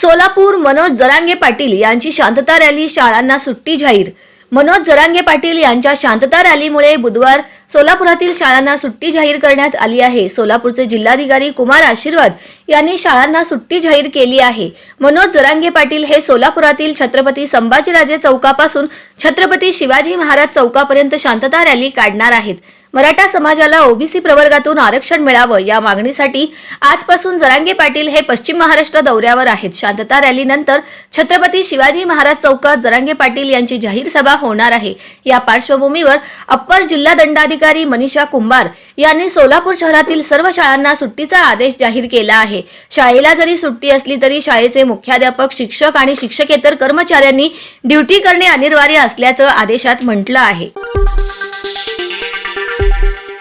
सोलापूर मनोज जरांगे पाटील यांची शांतता रॅली शाळांना सुट्टी जाहीर. मनोज जरांगे पाटील यांच्या शांतता रॅलीमुळे बुधवार सोलापुरातील शाळांना सुट्टी जाहीर करण्यात आली आहे. सोलापूरचे जिल्हाधिकारी कुमार आशीर्वाद यांनी शाळांना सुट्टी जाहीर केली आहे. मनोज जरांगे पाटील हे सोलापुरातील छत्रपती संभाजीराजे चौकापासून छत्रपती शिवाजी महाराज चौकापर्यंत शांतता रॅली काढणार आहेत. मराठा समाजाला ओबीसी प्रवर्गातून आरक्षण मिळावं या मागणीसाठी आजपासून जरांगे पाटील हे पश्चिम महाराष्ट्र दौऱ्यावर आहेत. शांतता रॅलीनंतर छत्रपती शिवाजी महाराज चौकात जरांगे पाटील यांची जाहीर सभा होणार आहे. या पार्श्वभूमीवर अप्पर जिल्हा दंडाधिकारी मनीषा कुंभार यांनी सोलापूर शहरातील सर्व शाळांना सुट्टीचा आदेश जाहीर केला आहे. शाळेला जरी सुट्टी असली तरी शाळेचे मुख्याध्यापक शिक्षक आणि शिक्षकेतर कर्मचाऱ्यांनी ड्युटी करणे अनिवार्य असल्याचं आदेशात म्हटलं आहे.